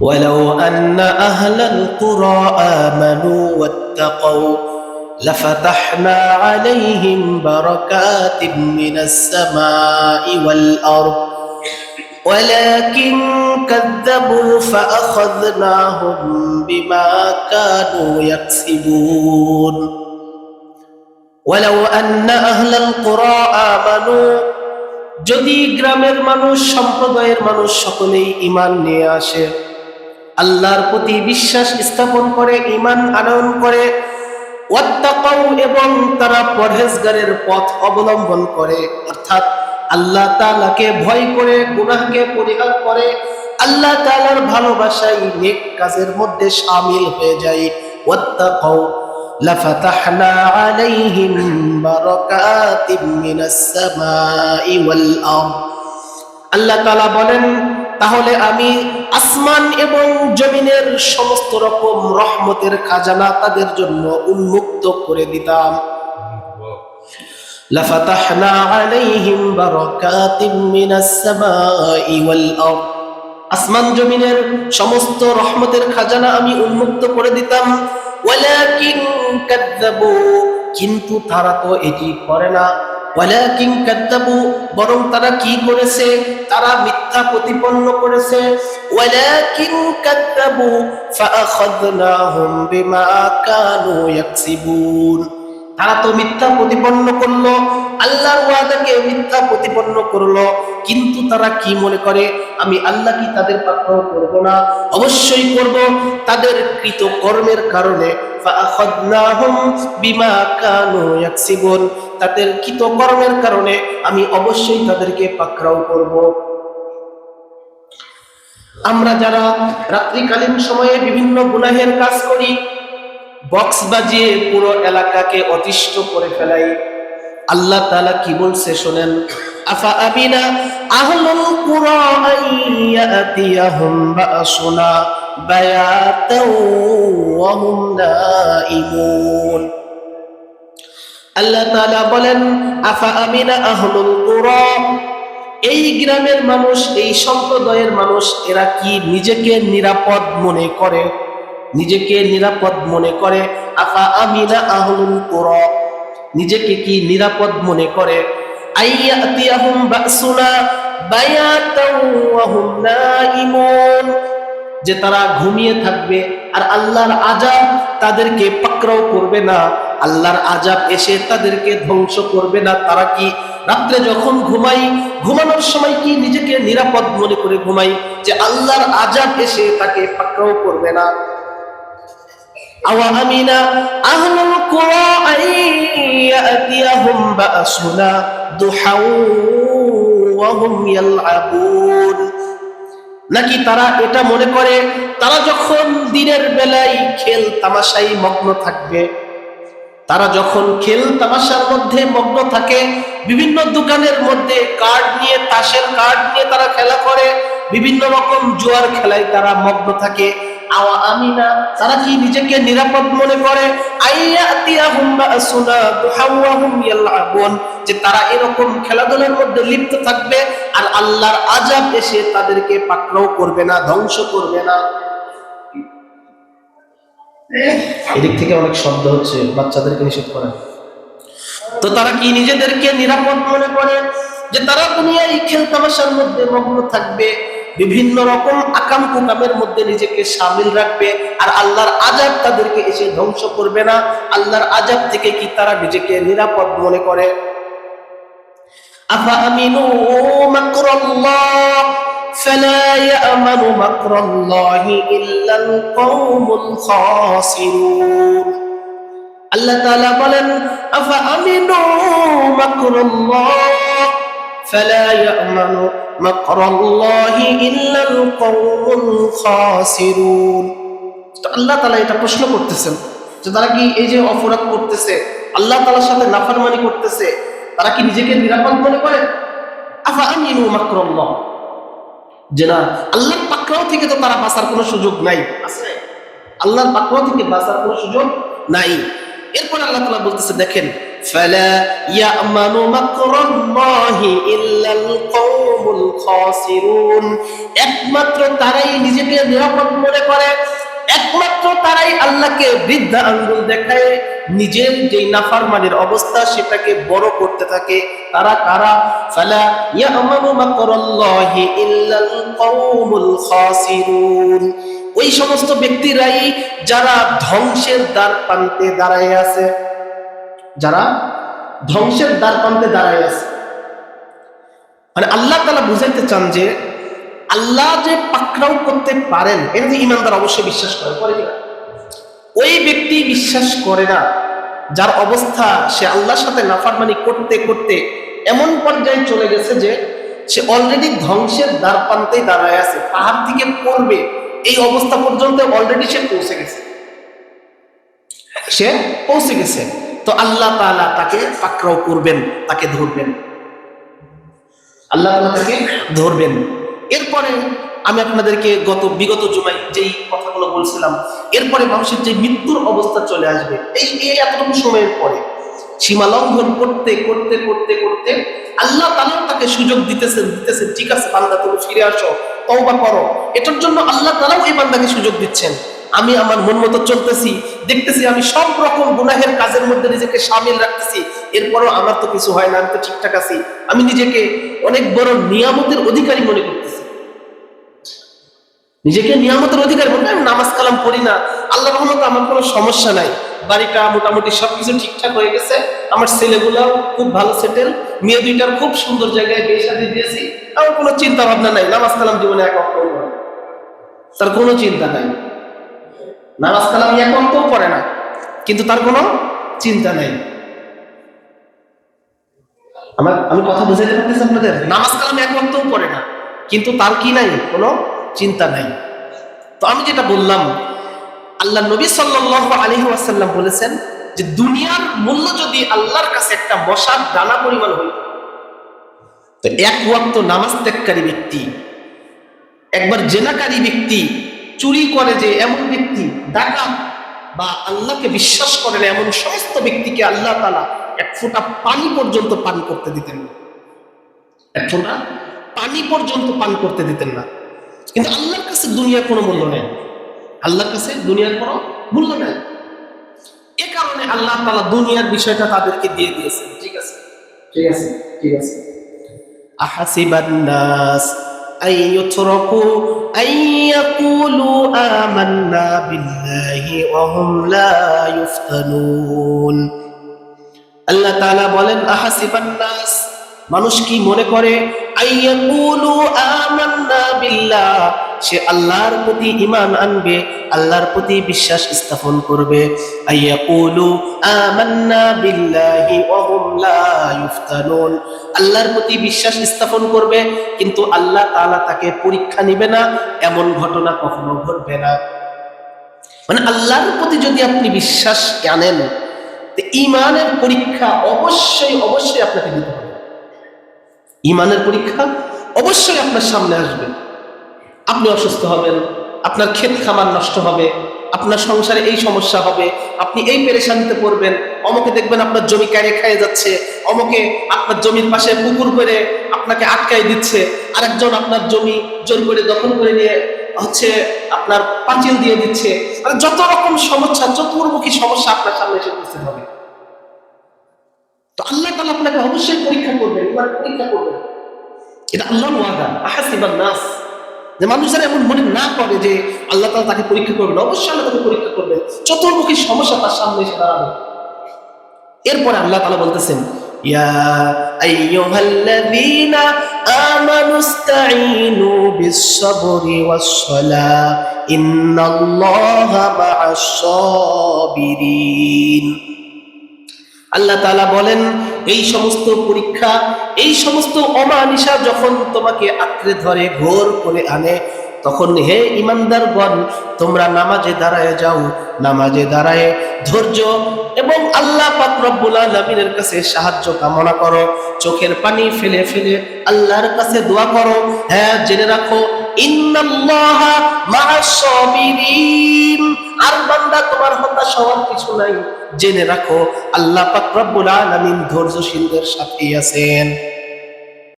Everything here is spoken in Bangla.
ولو أن أهل القرى آمنوا واتقوا لفتحنا عليهم بركات من السماء والأرض ولكن كذبوا فأخذناهم بما كانوا يكسبون ولو أن أهل القرى آمنوا যদি গ্রামের মানুষ সম্প্রদায়ের মানুষ সকলেই ইমান নিয়ে আসে আল্লাহর প্রতি বিশ্বাস স্থাপন করে ইমান আনয়ন করে এবং তারা পরহেজগারের পথ অবলম্বন করে। অর্থাৎ আল্লাহ তালাকে ভয় করে, গুনাহকে পরিহার করে, আল্লাহ তাআলার ভালোবাসায় নেক কাজের মধ্যে সামিল হয়ে যায়। ওয়াত্তাকাউ আলাইহিম বারাকাতিম মিনাস সামাই ওয়াল আরদ। আল্লাহ তাআলা বলেন তাহলে আমি আসমান এবং জমিনের সমস্ত রকম রহমতের খাজানা তাদের জন্য উন্মুক্ত করে দিতাম। সামাই ওয়াল আসমান জমিনের সমস্ত রহমতের খাজানা আমি উন্মুক্ত করে দিতাম। ওয়ালাকিন কাযযাবু, কিন্তু তারা তো এটি করে না। ওয়ালাকিন কাযযাবু বরং তারা কি করেছে? তারা মিথ্যা প্রতিপন্ন করেছে। ওয়ালাকিন কাযযাবু ফাআখাযনাহুম বিমা কানু ইয়াকসিবুন। তারা তো মিথ্যা প্রতিপন্ন করল, আল্লাহর ওয়াদাকে মিথ্যা প্রতিপন্ন করল। কিন্তু তারা কি মনে করে? আমি আল্লাহ কি তাদের পাকড়াও করব না? অবশ্যই করব। তাদের কৃত কর্মের কারণে বিমা কানু ইয়াকসিবুন। তাদের কৃত কর্মের কারণে আমি অবশ্যই তাদেরকে পাকড়াও করব। আমরা যারা রাত্রিকালীন সময়ে বিভিন্ন গুনাহের কাজ করি, বক্স বাজিয়ে পুরো এলাকাকে অতিষ্ঠ করে ফেলাই। আল্লাহ তাআলা কি বলছে শোনেন, আফা আমিনা আহলুল কুরা আইয়াতিয়াহুম বাসুনা বায়াতাও ওয়া হুম নাইমুন আল্লাহ তাআলা বলেন, আফা আমিনা আহলুল কুরা? এই গ্রামের মানুষ, এই সম্প্রদায়ের মানুষ, এরা কি নিজেকে নিরাপদ মনে করে? নিজেকে নিরাপদ মনে করে, আফা আমিনা আহলুল কুরা? নিজেকে কি নিরাপদ মনে করে? আইয়াতিয়াহুম বাসুনা বায়াতাও ওয়া হুম নাইমুন। যে তারা ঘুমিয়ে থাকবে, আর আল্লাহর আজাব তাদেরকে পাকড়াও করবে না। আল্লাহর আজাব এসে তাদেরকে ধ্বংস করবে না। তারা কি রাত্রে যখন ঘুমাই ঘুমানোর সময় কি নিজেকে নিরাপদ মনে করে ঘুমাই যে আল্লাহর আজাব এসে তাকে পাকড়াও করবে না? নাকি তারা এটা মনে করে, তারা যখন দিনের বেলায় খেল তামাশায় মগ্ন থাকবে? তারা যখন খেল তামাশার মধ্যে মগ্ন থাকে, বিভিন্ন দোকানের মধ্যে কার্ড নিয়ে, তাসের কার্ড নিয়ে তারা খেলা করে, বিভিন্ন রকম জোয়ার খেলায় তারা মগ্ন থাকে। আওয়া আমিনা, তারা কি নিজেকে নিরাপদ মনে করে? যে তারা এরকম খেলাধুলার মধ্যে লিপ্ত থাকবে আর আল্লাহর আযাব এসে তাদেরকে পাকড়াও করবে না, ধ্বংস করবে না। এদিক থেকে অনেক শব্দ হচ্ছে, বাচ্চাদেরকে নিষেধ করে। তো তারা কি নিজেদেরকে নিরাপদ মনে করে যে তারা দুনিয়ায় খেল তামাশার মধ্যে মগ্ন থাকবে, বিভিন্ন রকম আকাম কুকামের মধ্যে নিজেকে সামিল রাখবে, আর আল্লাহর আজাব তাদেরকে এসে ধ্বংস করবে না? আল্লাহর আজাব থেকে কি তারা নিজেকে নিরাপদ মনে করে? আফা আমিনু মাকরাল্লাহ? فلا يأمن مكر الله إلا القوم الخاسرون আল্লাহ তাআলা বলেন আফা আমিনু মাকরাল্লাহ فلا يأمن مكر الله إلا القوم الخاسرون তো আল্লাহ তাআলা এটা প্রশ্ন করতেছেন যে তারা কি এই যে অপরাধ করতেছে আল্লাহ তাআলার সাথে নাফরমানি করতেছে তারা কি নিজেকে নিরাপদ মনে করে আফা আমিনু মাকরাল্লাহ যে না আল্লাহর পাকড়াও থেকে তো তারা বাঁচার কোনো সুযোগ নাই আছে আল্লাহর পাকড়াও থেকে বাঁচার কোনো সুযোগ নাই এরপর আল্লাহ তাআলা বলতেছে দেখেন فلا يأمن مكر الله إلا القوم হুমুল খাসিরুন একমাত্র তারাই নিজেকে নিরাপদ মনে করে একমাত্র তারাই আল্লাহকে বৃদ্ধা আঙ্গুল দেখায়, নিজের যেই নাফারমানের অবস্থা সেটাকে বড় করতে থাকে। তারা কারা? ফালা ওই সমস্ত ব্যক্তিরাই যারা ধ্বংসের দ্বার প্রান্তে দাঁড়ায় আছে। যারা ধ্বংসের দ্বার প্রান্তে দাঁড়ায় আছে। মানে আল্লাহ তালা বুঝাইতে চান যে আল্লাহ যে পাকড়াও করতে পারেন, এটা যে ইমানদার অবশ্যই বিশ্বাস করে করে? ওই ব্যক্তি বিশ্বাস করে না, যার অবস্থা সে আল্লাহর সাথে নাফারমানি করতে করতে এমন পর্যায়ে চলে গেছে যে সে অলরেডি ধ্বংসের দ্বার প্রান্তেই দাঁড়ায় আছে, পাহাড় থেকে পড়বে, এই অবস্থা পর্যন্ত অলরেডি সে পৌঁছে গেছে। সে পৌঁছে গেছে। তো আল্লাহ তাআলা তাকে পাকড়াও করবেন, তাকে ধরবেন। আল্লাহ তাকে ধরবেন। এরপরে আমি আপনাদেরকে গত বিগত জুমায় যেই কথাগুলো বলছিলাম, এরপরে মানুষের যে মৃত্যুর অবস্থা চলে আসবে, এই এই এতটুকু সময়ের পরে সীমা লঙ্ঘন করতে করতে করতে করতে আল্লাহ তালাও তাকে সুযোগ দিতেছেন দিতেছেন, ঠিক আছে বান্দা, তুমি ফিরে আসো, তওবা করো। এটার জন্য আল্লাহ তালাও এই বান্দাকে সুযোগ দিচ্ছেন। আমি আমার মন মতো চলতেছি, দেখতেছি আমি সব রকম গুনাহের কাজের মধ্যে নিজেকে সামিল রাখতেছি, এরপরও আমার তো কিছু হয় না, আমি তো ঠিকঠাক আছি। আমি নিজেকে অনেক বড় নিয়ামতের অধিকারী মনে করতেছি। নিজেকে নিয়ামতের অধিকার করি, আমি নামাজ কালাম পড়ি না। আল্লাহ রহমতে আমার কোনো সমস্যা নাই। বাড়িটা মোটামুটি সবকিছু ঠিকঠাক হয়ে গেছে। আমার ছেলেগুলো খুব ভালো সেটেল মেয়ে দুইটার খুব সুন্দর জায়গায় বিয়ে শাদী দিয়েছি। আমার কোনো চিন্তা ভাবনা নাই। নামাজ কালাম জীবনে এক অক্ট তার কোনো চিন্তা নাই। নামাজ কালাম এক অক্টও পড়ে না। কিন্তু তার কোনো চিন্তা নাই। আমার আমি কথা বুঝাইতে পারতেছি আপনাদের? নামাজ কালাম এক অক্টও পড়ে না। কিন্তু তার কি নাই? কোনো চিন্তা নাই। তো আমি যেটা বললাম, আল্লাহ নবী সাল্লাল্লাহু আলাইহি ওয়াসাল্লাম বলেছেন যে দুনিয়ার মূল্য যদি আল্লাহর কাছে একটা মশার দানা পরিমাণ হইত তো এক ওয়াক্ত নামাজ ত্যাগকারী ব্যক্তি, একবার জেনাকারী ব্যক্তি, চুরি করে যে এমন ব্যক্তি, ডাকাত, বা আল্লাহকে বিশ্বাস করে না এমন সমস্ত ব্যক্তিকে আল্লাহ তালা এক ফোঁটা পানি পর্যন্ত পান করতে দিতেন না। এক ফোঁটা পানি পর্যন্ত পান করতে দিতেন না। কিন্তু আল্লাহর কাছে দুনিয়ার কোনো মূল্য নেই আল্লাহর কাছে দুনিয়ার কোনো মূল্য নেই এ কারণে আল্লাহ তালা দুনিয়ার বিষয়টা তাদেরকে দিয়ে দিয়েছেন ঠিক আছে ঠিক আছে ঠিক আছে আহাসিবান্নাস أن يتركوا أن يقولوا آمنا بالله وهم لا يفتنون আল্লাহ তাআলা বলেন আহাসিবান্নাস মানুষ কি মনে করে? সে আল্লাহর প্রতি ইমান আনবে, আল্লাহর প্রতি বিশ্বাস স্থাপন করবে। আল্লাহর প্রতি বিশ্বাস স্থাপন করবে, কিন্তু আল্লাহ তাআলা তাকে পরীক্ষা নিবে না, এমন ঘটনা কখনো ঘটবে না। মানে আল্লাহর প্রতি যদি আপনি বিশ্বাস আনেন, তো ইমানের পরীক্ষা অবশ্যই অবশ্যই আপনাকে দিতে হবে। ইমানের পরীক্ষা অবশ্যই আপনার সামনে আসবে। আপনি অসুস্থ হবেন, আপনার ক্ষেত খামার নষ্ট হবে, আপনার সংসারে এই সমস্যা হবে, আপনি এই পেরেশানিতে পড়বেন, অমকে দেখবেন আপনার জমি কারে খেয়ে যাচ্ছে, অমকে আপনার জমির পাশে পুকুর করে আপনাকে আটকাই দিচ্ছে, আরেকজন আপনার জমি জোর করে দখল করে নিয়ে হচ্ছে আপনার পাঁচিল দিয়ে দিচ্ছে। মানে যত রকম সমস্যা চতুর্মুখী সমস্যা আপনার সামনে এসে উপস্থিত হবে। তো আল্লাহ তাআলা আপনাকে অবশ্যই পরীক্ষা করবেন এবার পরীক্ষা করবেন এটা আল্লাহর ওয়াদা। আহাসিবান নাস। যে মানুষ যেন এমন মনে না করে যে আল্লাহ তাআলা তাকে পরীক্ষা করবেন। অবশ্যই আল্লাহ তাকে পরীক্ষা করবেন চতুর্মুখী সমস্যা তার সামনে এসে দাঁড়াবে। এরপরে আল্লাহ তাআলা বলতেছেন, ইয়া আল্লাহ তালা বলেন, এই সমস্ত পরীক্ষা, এই সমস্ত অমানিসা যখন তোমাকে আঁকড়ে ধরে, ঘোর করে আনে, তখন হে ইমানদারগণ, তোমরা নামাজে দাঁড়ায় যাও, নামাজে দাঁড়ায় ধৈর্য এবং আল্লাহ পাক রব্বুল আলামিনের কাছে সাহায্য কামনা করো, চোখের পানি ফেলে ফেলে আল্লাহর কাছে দোয়া করো হ্যাঁ জেনে রাখো, ইন্নাল্লাহা মা'আস আর বান্দা, তোমার হতাশ হওয়ার কিছু নাই। জেনে রাখো, আল্লাহ পাক রব্বুল আলামিন ধৈর্যশীলদের সাথেই আছেন।